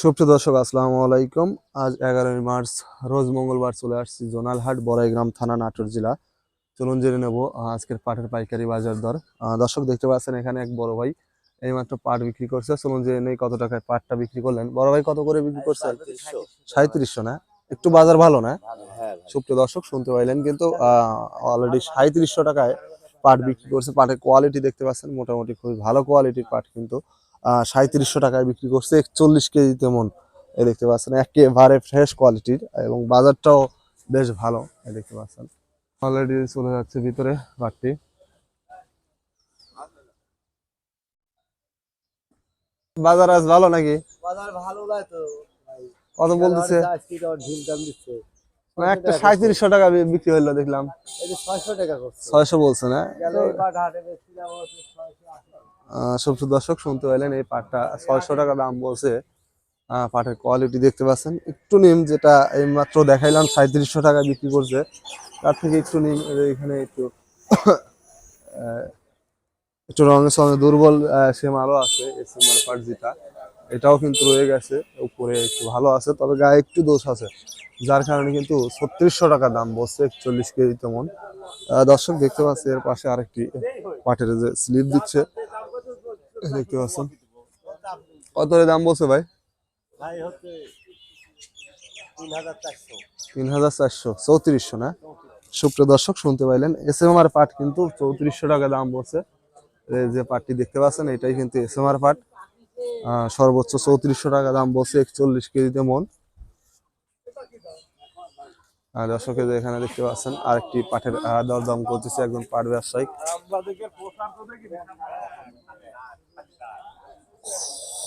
সুপ্রিয় দর্শক, আসসালামু আলাইকুম। আজ এগারোই মার্চ, রোজ মঙ্গলবার চলে আসছি জোনালহাট, বড়াইগ্রাম থানা, নাটোর জেলা। চলুন জেনে নেব আজকের পাটের পাইকারি বাজার দর। দর্শক দেখতে পাচ্ছেন, এখানে এক বড় ভাই এইমাত্র পাট বিক্রি করছে। চলুন জেনে নেই কত টাকায় পাটটা বিক্রি করলেন। বড় ভাই কত করে বিক্রি করছেন সাঁত্রিশশো না? একটু বাজার ভালো না? সুপ্রিয় দর্শক, শুনতে পাইলেন কিন্তু অলরেডি সাঁত্রিশশো টাকায় পাট বিক্রি করছে। পাটের কোয়ালিটি দেখতে পাচ্ছেন, মোটামুটি খুবই ভালো কোয়ালিটির পাট কিন্তু। সাঁত্রিশশো টাকায় বিক্রি করছে। একচল্লিশ কেজিতে মন এই দেখতে পাচ্ছেন। একেবারে ফ্রেশ কোয়ালিটির এবং বাজারটাও বেশ ভালো এই দেখতে পাচ্ছেন। অলরেডি চলে যাচ্ছে ভিতরে বাড়তি। বাজার আজ ভালো নাকি? বাজার ভালো তো কত বলতেছে? আজকে তো ঢিল দাম দিচ্ছে। না, একটা সাঁত্রিশশো টাকা বিক্রি হইল দেখলাম। ছয়শো টাকা ছয়শো বলছে না? সবজি দর্শক শুনতে পাইলেন এই পাটটা। ছয়শো টাকা দাম বলছে। পাটের কোয়ালিটি দেখতে পাচ্ছেন। একটু নিম যেটা এই মাত্র দেখাইলাম সাঁত্রিশশো টাকা বিক্রি করছে। তার থেকে একটু নিম এখানে একটু একটু রঙের সঙ্গে দুর্বল আহ, সে মালও আছে এসএমআর পাট যেটা। এটাও কিন্তু রয়ে গেছে উপরে একটু ভালো আছে তবে গায়ে একটু দোষ আছে। যার কারণে কিন্তু ছত্রিশশো টাকা দাম বসছে একচল্লিশ কেজি তেমন। দর্শক দেখতে পাচ্ছে এর পাশে আরেকটি পাটের যে স্লিপ দিচ্ছে। দেখতে পাচ্ছেন। কত দাম বলছে ভাই? ভাই হচ্ছে তিন হাজার চারশো চৌত্রিশশো না? সুপ্রিয় দর্শক শুনতে পাইলেন এস এম আর পাট কিন্তু চৌত্রিশশো টাকা দাম বলছে। এই যে পাটটি দেখতে পাচ্ছেন এটাই কিন্তু এস এম আর পাট সর্বোচ্চ চৌত্রিশশো টাকা দাম বলছে একচল্লিশ কেজিতে মন। আর দর্শক এই যে এখানে দেখতে পাচ্ছেন আরেকটি আহ, দরদাম করতেছে একজন পাট ব্যবসায়ী এই মাল আছে এখন কত করে আছে তিন হাট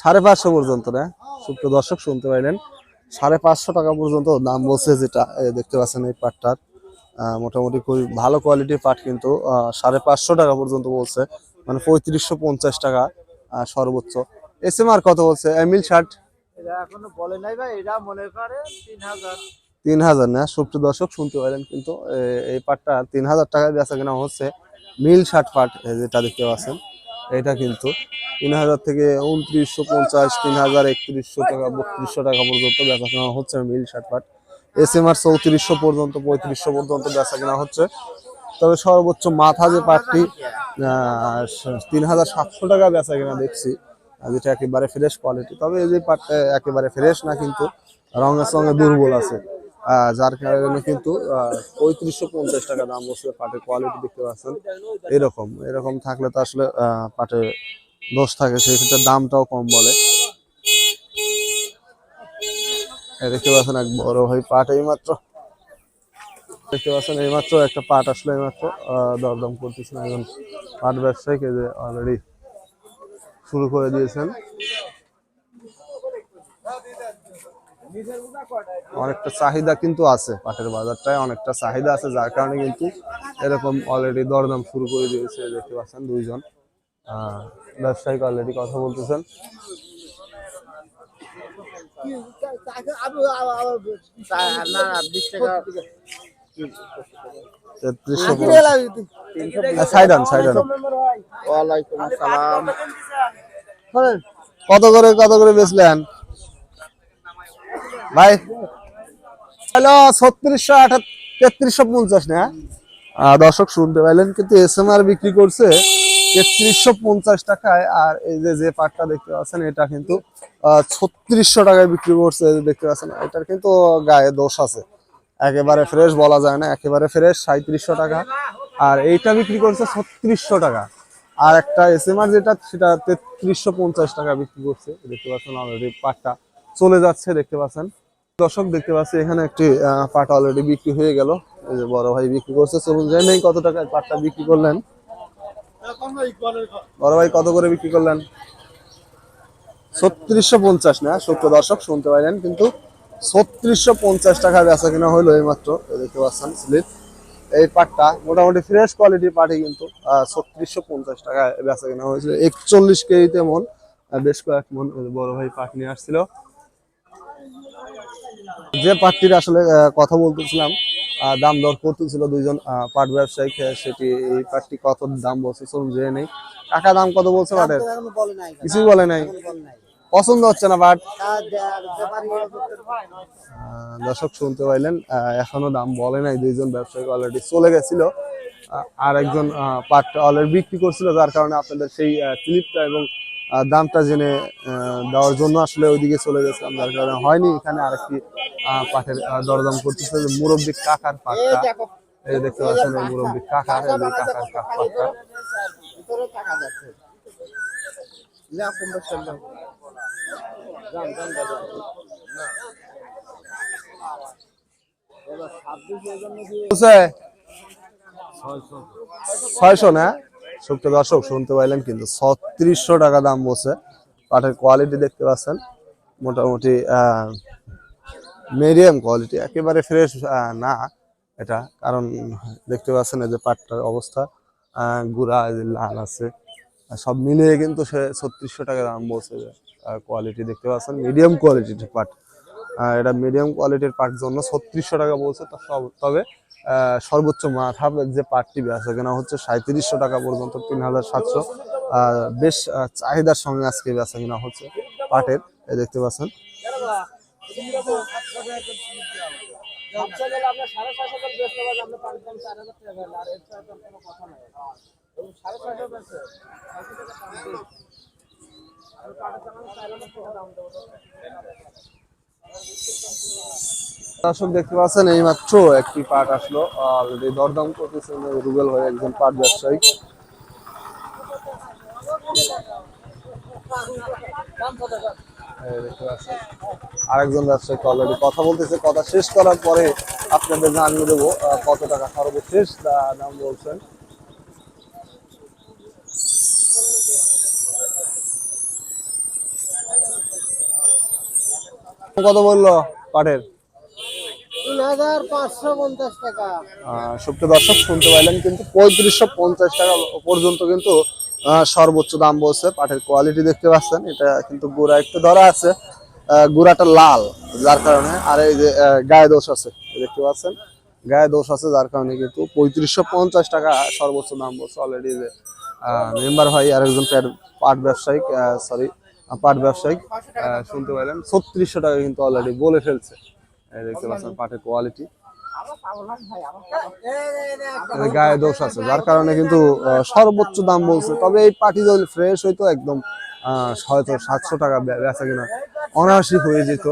সাড়ে পাঁচশো পর্যন্ত না? সুপ্রিয় দর্শক শুনতে পাইলেন। সাড়ে পাঁচশো টাকা পর্যন্ত দাম বলছে যেটা দেখতে পাচ্ছেন এই পাটটার। মোটামুটি খুবই ভালো কোয়ালিটির পাট কিন্তু সাড়ে পাঁচশো টাকা পর্যন্ত বলছে। মানে পঁয়ত্রিশশো পঞ্চাশ টাকা সর্বোচ্চ। এস এম আর কত বলছে? এমিল শার্ট এখনও বলে নাই ভাই এটা মনে করে তিন হাজার। তিন হাজার না? সুপ্রিয় দর্শক শুনতে পাইলেন কিন্তু এই পাটটা তিন হাজার টাকায় বেচা কেনা হচ্ছে। মিল শার্ট পাট যেটা দেখতে পাচ্ছেন, এটা কিন্তু তিন হাজার থেকে উনত্রিশশো পঞ্চাশ তিন হাজার একত্রিশশো টাকা, বত্রিশশো টাকা পর্যন্ত বেচা কেনা হচ্ছে মিল শার্ট পাট এস এম আর চৌত্রিশশো পর্যন্ত, পঁয়ত্রিশশো পর্যন্ত বেচা কেনা হচ্ছে। তবে সর্বোচ্চ মাথা যে পাটটি তিন হাজার সাতশো টাকা বেচা কেনা দেখছি যেটা একেবারে ফ্রেশ কোয়ালিটি তবে এই যে পাটটা একেবারে ফ্রেশ না, কিন্তু রঙের সঙ্গে দুর্বল আছে। যার কারণে কিন্তু পঁয়ত্রিশশো পঞ্চাশ টাকা দাম বসে পাটের কোয়ালিটি দেখতে পাচ্ছেন। এরকম এরকম থাকলে তো আসলে আহ, পাটে দোষ থাকে সেই ক্ষেত্রে দামটাও কম বলে। দেখতে পাচ্ছেন এক বড় ভাই পাট এই মাত্র দেখতে পাচ্ছেন এইমাত্র একটা পাট আসলে এইমাত্র দরদাম করতেছেন একজন পাট ব্যবসায়ী যে অলরেডি শুরু করে দিয়েছেন। অনেকটা চাহিদা কিন্তু আছে পাটের বাজারটায় অনেকটা চাহিদা আছে যার কারণে কিন্তু এরকম অলরেডি দরদাম শুরু করে দিয়েছে দেখতে পাচ্ছেন দুইজন। ব্যবসায়িক অলরেডি কথা বলতেছেন। তেত্রিশশো সাইডান সাইডান ওয়ালাইকুম আসসালাম। কত করে কত করে বেচলেন? ভাই। হ্যালো ছত্রিশশো আঠাত, তেত্রিশশো পঞ্চাশ না? দর্শক শুনতে পাইলেন, কিন্তু এস এম আর বিক্রি করছে তেত্রিশশো পঞ্চাশ টাকায়, আর এই যে যে পাটটা দেখতে পাচ্ছেন, এটা কিন্তু ছত্রিশশো টাকায় বিক্রি করছে, দেখতে পাচ্ছেন, এটার কিন্তু গায়ে দোষ আছে। একেবারে ফ্রেশ বলা যায় না, একেবারে ফ্রেশ সাঁত্রিশশো টাকা। আর এইটা বিক্রি করছে ছত্রিশশো টাকা। আর একটা এস এম আর যেটা, সেটা তেত্রিশশো পঞ্চাশ টাকা বিক্রি করছে, দেখতে পাচ্ছেন অলরেডি পাটটা। চলে যাচ্ছে, দেখতে পাচ্ছেন। দর্শক, দেখতে পাচ্ছি এখানে একটি পাট অলরেডি বিক্রি হয়ে গেল। এই যে বড় ভাই বিক্রি করছে, চলুন নেই কত টাকায় পাটটা বিক্রি করলেন। বড় ভাই, কত করে বিক্রি করলেন? ছত্রিশশো পঞ্চাশ না? সত্য দর্শক, শুনতে পাইলেন, কিন্তু ছত্রিশশো পঞ্চাশ টাকা বেচা কিনা হলো এই মাত্র দেখতে পাচ্ছেন স্লিপ এই পাটটা মোটামুটি ফ্রেশ কোয়ালিটির পাটি কিন্তু ছত্রিশশো পঞ্চাশ টাকা বেচা কিনা হয়েছিল। একচল্লিশ কেজিতে মন বেশ কয়েক মন বড় ভাই পাট নিয়ে আসছিল। যে পাটটির আসলে কথা বলতেছিলাম দাম দর করতেছিল দুইজন পাট ব্যবসায়ী সেটি এই পাটটি কত দাম বলছে চলুন জেনে নেই। কাকা দাম কত বলছে পাটের? কিছুই বলে নাই। পছন্দ হচ্ছে না আহ, দর্শক শুনতে পাইলেন আহ, এখনও দাম বলে নাই দুইজন ব্যবসায়িক অলরেডি চলে গেছিল। আর একজন আহ, পাট অলরেডি বিক্রি করছিল যার কারণে আপনাদের সেই ক্লিপটা এবং দামটা জেনে দেওয়ার জন্য আসলে ওইদিকে চলে গেছিলাম যার কারণে হয়নি এখানে আরেকটি আহ, দরদাম করতেছে যে মুরব্বী কাকার দেখো এই দেখতে পাচ্ছেন এই মুরব্বী কাকার কাকার বলছে ছয়শো না সুপ্ত দর্শক, শুনতে পাইলেন কিন্তু ছত্রিশশো টাকা দাম বলছে। পাটের কোয়ালিটি দেখতে পাচ্ছেন। মোটামুটি মিডিয়াম কোয়ালিটি একেবারে ফ্রেশ না এটা। কারণ দেখতে পাচ্ছেন এই যে পাটটার অবস্থা গুড়া লাল আছে। সব মিলিয়ে কিন্তু সে ছত্রিশশো টাকা দাম বলছে কোয়ালিটি দেখতে পাচ্ছেন। মিডিয়াম কোয়ালিটির পাট এটা মিডিয়াম কোয়ালিটির পাট জন্য ছত্রিশশো টাকা বলছে। তবে সর্বোচ্চ মাথা যে পাটটি বেচা কেনা হচ্ছে সাঁত্রিশশো টাকা পর্যন্ত তিন হাজার সাতশো বেশ চাহিদার সঙ্গে আজকে বেচা কেনা হচ্ছে পাটের দেখতে পাচ্ছেন। দর্শক দেখতে পাচ্ছেন, এই মাত্র একটি পাট আসলো। অলরেডি দরদাম করতেছেন রুবেল ভাই একজন পাট ব্যবসায়ী। আরেকজন ব্যবসায়ী অলরেডি কথা বলতেছে। কথা শেষ করার পরে আপনাদের জানিয়ে দেবো কত টাকা সর্বশেষ দাম বলছেন। কত বলল পাটের? দর্শক শুনতে পাইলেন কিন্তু পঁয়ত্রিশশো পঞ্চাশ টাকা পর্যন্ত কিন্তু সর্বোচ্চ দাম বলছে পাটের কোয়ালিটি দেখতে পাচ্ছেন। এটা কিন্তু গুড়া একটু ধরা আছে। গুড়াটা লাল যার কারণে আর এই যে গায়ে দোষ আছে দেখতে পাচ্ছেন। গায়ে দোষ আছে যার কারণে কিন্তু পঁয়ত্রিশশো পঞ্চাশ টাকা সর্বোচ্চ দাম বলছে অলরেডি যে মেম্বার ভাই আর একজন পাট ব্যবসায়িক সরি পাট ব্যবসায়িক শুনতে পাইলেন, ছত্রিশশো টাকা কিন্তু অলরেডি বলে ফেলছে। দেখতে পাচ্ছেন পাটের কোয়ালিটি গায়ে দোষ আছে, যার কারণে কিন্তু সর্বোচ্চ দাম বলছে। তবে এই পাটি যদি ফ্রেশ হইতো, একদম হয়তো সাতশো টাকা বেচা কিনা অনায়াসই হয়ে যেত।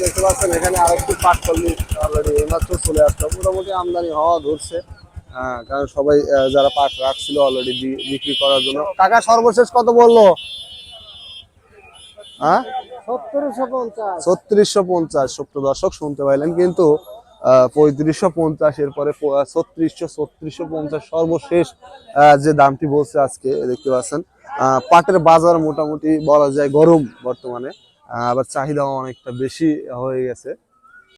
দেখতে পাচ্ছেন, এখানে আরেকটি পাট কলমি অলরেডি এইমাত্র চলে আসলো। মোটামুটি আমদানি হওয়া ধরছে। আহ, কারণ সবাই যারা পাট রাখছিল অলরেডি বিক্রি করার জন্য। টাকা সর্বশেষ কত বলল? হ্যাঁ? ছত্রিশশো পঞ্চাশ সপ্ত দর্শক শুনতে পাইলেন কিন্তু পঁয়ত্রিশশো পঞ্চাশ এরপরে ছত্রিশশো ছত্রিশশো পঞ্চাশ সর্বশেষ আহ, যে দামটি বলছে আজকে দেখতে পাচ্ছেন। আহ, পাটের বাজার মোটামুটি বলা যায় গরম বর্তমানে। আহ, আবার চাহিদাও অনেকটা বেশি হয়ে গেছে।